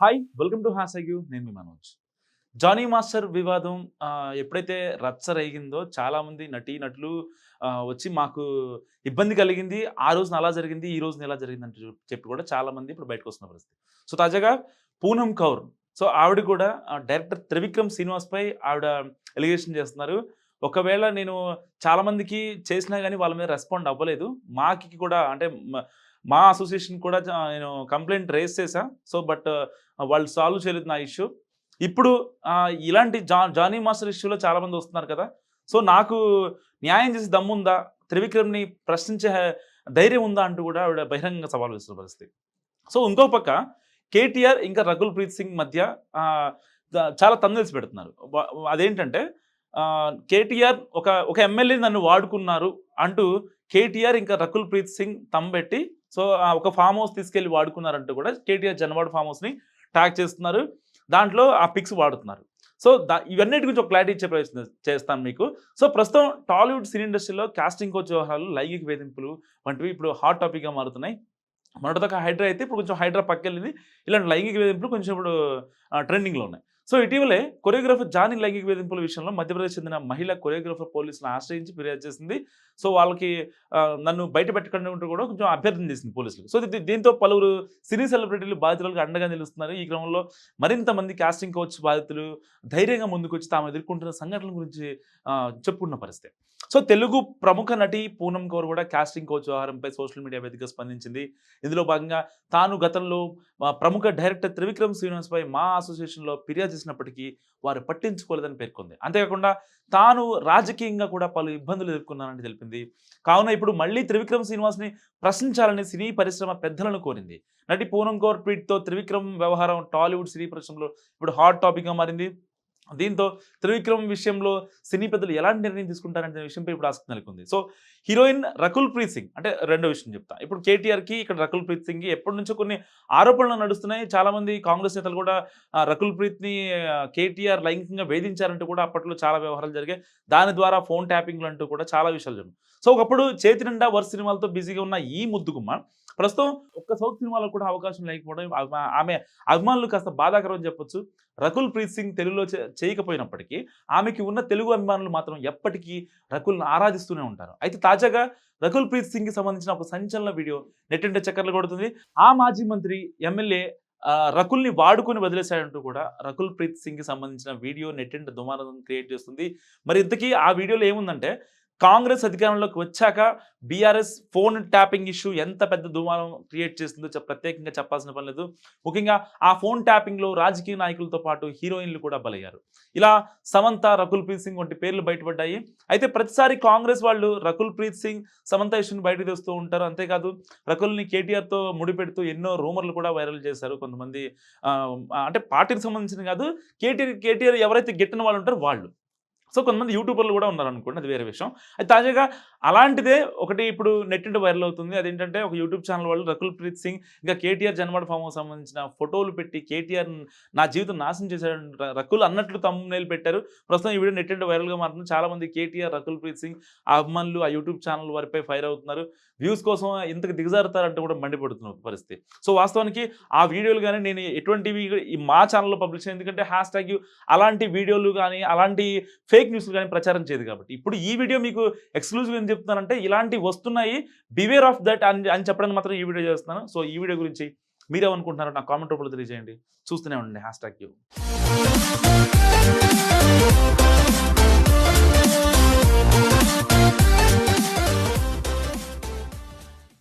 Hi welcome to హ్యాసగ్యూ నేను మీ Manoj. Johnny master వివాదం ఎప్పుడైతే రచ్చ రేగిందో చాలామంది నటీ నటులు వచ్చి మాకు ఇబ్బంది కలిగింది ఆ రోజున అలా జరిగింది ఈ రోజున ఎలా జరిగింది అంటే చెప్పి కూడా చాలామంది ఇప్పుడు బయటకు వస్తున్న పరిస్థితి. సో తాజాగా పూనం కౌర్ సో ఆవిడ కూడా డైరెక్టర్ త్రివిక్రమ్ శ్రీనివాస్ పై ఆవిడ ఎలిగేషన్ చేస్తున్నారు. ఒకవేళ నేను చాలామందికి చేసినా కానీ వాళ్ళ మీద రెస్పాండ్ అవ్వలేదు మాకి కూడా అంటే మా అసోసియేషన్ కూడా నేను కంప్లైంట్ రేస్ చేశా. సో బట్ వాళ్ళు సాల్వ్ చేయలేదు నా ఇష్యూ. ఇప్పుడు ఇలాంటి జా జానీ మాస్టర్ ఇష్యూలో చాలామంది వస్తున్నారు కదా. సో నాకు న్యాయం చేసి దమ్ముందా? త్రివిక్రమ్ని ప్రశ్నించే ధైర్యం ఉందా అంటూ కూడా ఆవిడ బహిరంగ సవాల్ వేస్తున్న పరిస్థితి. సో ఇంకో పక్క కేటీఆర్ ఇంకా రకుల్ ప్రీత్ సింగ్ మధ్య చాలా తందెలిసి పెడుతున్నారు. అదేంటంటే కేటీఆర్ ఒక ఒక ఎమ్మెల్యే నన్ను వాడుకున్నారు అంటూ కేటీఆర్ ఇంకా రకుల్ ప్రీత్ సింగ్ తమ్బెట్టి సో ఒక ఫామ్ హౌస్ తీసుకెళ్ళి వాడుకున్నారంటూ కూడా కేటీఆర్ జనవాడ ఫామ్ హౌస్ని ట్యాగ్ చేస్తున్నారు. దాంట్లో ఆ పిక్స్ వాడుతున్నారు. సో దా ఇవన్నిటి గురించి ఒక క్లారిటీ ఇచ్చే ప్రయత్నం చేస్తాను మీకు. సో ప్రస్తుతం టాలీవుడ్ సినీ ఇండస్ట్రీలో కాస్టింగ్ కోచ్ వ్యవహారాలు లైంగిక వేధింపులు వంటివి ఇప్పుడు హాట్ టాపిక్గా మారుతున్నాయి. మొదటిదాకా హైడ్రా అయితే ఇప్పుడు కొంచెం హైడ్రా పక్కెళ్ళింది. ఇలాంటి లైంగిక వేధింపులు కొంచెం ఇప్పుడు ట్రెండింగ్లో ఉన్నాయి. సో ఇటీవలే కొరియోగ్రాఫర్ జానీ లైంగిక వేధింపుల విషయంలో మధ్యప్రదేశ్ చెందిన మహిళ కొరియోగ్రాఫర్ పోలీసులను ఆశ్రయించి ఫిర్యాదు చేసింది. సో వాళ్ళకి నన్ను బయట పెట్టకుండా కూడా కొంచెం అభ్యర్థన చేసింది పోలీసులు. సో దీంతో పలువురు సినీ సెలబ్రిటీలు బాధితులకు అండగా నిలుస్తున్నారు. ఈ క్రమంలో మరింత మంది కాస్టింగ్ కోచ్ బాధితులు ధైర్యంగా ముందుకొచ్చి తాము ఎదుర్కొంటున్న సంఘటనల గురించి చెప్పుకున్న పరిస్థితి. సో తెలుగు ప్రముఖ నటి పూనం కౌర్ కూడా కాస్టింగ్ కోచ్ వ్యవహారంపై సోషల్ మీడియా వేదికగా స్పందించింది. ఇందులో భాగంగా తాను గతంలో ప్రముఖ డైరెక్టర్ త్రివిక్రమ్ శ్రీనివాస్పై మా అసోసియేషన్లో ఫిర్యాదు చేసినప్పటికీ వారు పట్టించుకోలేదని పేర్కొంది. అంతేకాకుండా తాను రాజకీయంగా కూడా పలు ఇబ్బందులు ఎదుర్కొన్నానని తెలిపింది. కావున ఇప్పుడు మళ్ళీ త్రివిక్రమ్ శ్రీనివాస్ని ప్రశ్నించాలని సినీ పరిశ్రమ పెద్దలను కోరింది. నటి పూనం కౌర్ ట్వీట్తో త్రివిక్రమ్ వ్యవహారం టాలీవుడ్ సినీ పరిశ్రమలో ఇప్పుడు హాట్ టాపిక్గా మారింది. దీంతో త్రివిక్రమ్ విషయంలో సినీ పెద్దలు ఎలాంటి నిర్ణయం తీసుకుంటారనే విషయంపై ఇప్పుడు ఆసక్తి నెలకొంది. So heroine Rakul Preet Singh. అంటే రెండో విషయం చెప్తా. ఇప్పుడు కేటీఆర్కి ఇక్కడ రకుల్ ప్రీత్ సింగ్ ఎప్పటి నుంచో కొన్ని ఆరోపణలు నడుస్తున్నాయి. చాలామంది కాంగ్రెస్ నేతలు కూడా రకుల్ ప్రీత్ని కేటీఆర్ లైంగికంగా వేధించారంటూ కూడా అప్పట్లో చాలా వ్యవహారాలు జరిగాయి. దాని ద్వారా ఫోన్ ట్యాపింగ్లు అంటూ కూడా చాలా విషయాలు జరిగాయి సో ఒకప్పుడు చేతి నిండా వరుస సినిమాలతో బిజీగా ఉన్న ఈ ముద్దుగుమ్మ ప్రస్తుతం ఒక్క సౌత్ సినిమాలో కూడా అవకాశం లేకపోవడం ఆమె- అభిమానులు కాస్త బాధాకరం చెప్పొచ్చు. రకుల్ ప్రీత్ సింగ్ తెలుగులో చేయకపోయినప్పటికీ ఆమెకి ఉన్న తెలుగు అభిమానులు మాత్రం ఎప్పటికీ రకుల్ని ఆరాధిస్తూనే ఉంటారు. అయితే తాజాగా రకుల్ ప్రీత్ సింగ్కి సంబంధించిన ఒక సంచలన వీడియో నెట్టింట చక్కర్లు కొడుతుంది. ఆ మాజీ మంత్రి ఎమ్మెల్యే ఆ, రకుల్ని వాడుకొని వదిలేశాడంటూ కూడా రకుల్ ప్రీత్ సింగ్కి సంబంధించిన వీడియో నెట్టింట దుమారం క్రియేట్ చేస్తుంది. మరి ఇంతకీ ఆ వీడియోలో ఏముందంటే కాంగ్రెస్ అధికారంలోకి వచ్చాక బీఆర్ఎస్ ఫోన్ ట్యాపింగ్ ఇష్యూ ఎంత పెద్ద దుమారం క్రియేట్ చేస్తుందో ప్రత్యేకంగా చెప్పాల్సిన పని లేదు. ముఖ్యంగా ఆ ఫోన్ ట్యాపింగ్లో రాజకీయ నాయకులతో పాటు హీరోయిన్లు కూడా బలయ్యారు. ఇలా సమంత రకుల్ ప్రీత్ సింగ్ వంటి పేర్లు బయటపడ్డాయి. అయితే ప్రతిసారి కాంగ్రెస్ వాళ్ళు రకుల్ ప్రీత్ సింగ్ సమంత ఇష్యూని బయటకు తెస్తూ ఉంటారు. అంతేకాదు రకుల్ని కేటీఆర్తో ముడిపెడుతూ ఎన్నో రూమర్లు కూడా వైరల్ చేశారు కొంతమంది. అంటే పార్టీకి సంబంధించిన కాదు కేటీఆర్ కేటీఆర్ ఎవరైతే గెట్టిన వాళ్ళు ఉంటారో వాళ్ళు. సో కొంతమంది యూట్యూబర్లు కూడా ఉన్నారు అనుకోండి అది వేరే విషయం. అది తాజాగా అలాంటిదే ఒకటి ఇప్పుడు నెట్టింట వైరల్ అవుతుంది. అదేంటంటే ఒక యూట్యూబ్ ఛానల్ వాళ్ళు రకుల్ ప్రీత్ సింగ్ ఇంకా కేటీఆర్ జన్మడ ఫామ్ హౌస్ సంబంధించిన ఫోటోలు పెట్టి కేటీఆర్ నా జీవితం నాశనం చేశాడు రకుల్ అన్నట్లు తమ్మునేలు పెట్టారు. ప్రస్తుతం ఈ వీడియో నెట్టింట వైరల్గా మారుతుంది. చాలా మంది కేటీఆర్ రకుల్ ప్రీత్ సింగ్ ఆ అభిమానులు ఆ యూట్యూబ్ ఛానల్ వారిపై ఫైర్ అవుతున్నారు. వ్యూస్ కోసం ఇంతకు దిగజారుతారంటూ కూడా మండిపడుతున్న పరిస్థితి. సో వాస్తవానికి ఆ వీడియోలు కానీ నేను ఎటువంటివి మా ఛానల్లో పబ్లిష్ ఎందుకంటే హ్యాష్ ట్యాగ్ అలాంటి వీడియోలు కానీ అలాంటి ఫేక్ న్యూస్లు కానీ ప్రచారం చేయదు కాబట్టి. ఇప్పుడు ఈ వీడియో మీకు ఎక్స్క్లూజివ్ ఏం చెప్తున్నానంటే ఇలాంటి వస్తున్నాయి బివేర్ ఆఫ్ దట్ అని అని చెప్పడానికి మాత్రం ఈ వీడియో చేస్తున్నాను. సో ఈ వీడియో గురించి మీరేమనుకుంటున్నారో నా కామెంట్ రూపంలో తెలియజేయండి. చూస్తూనే ఉండండి. Hash tag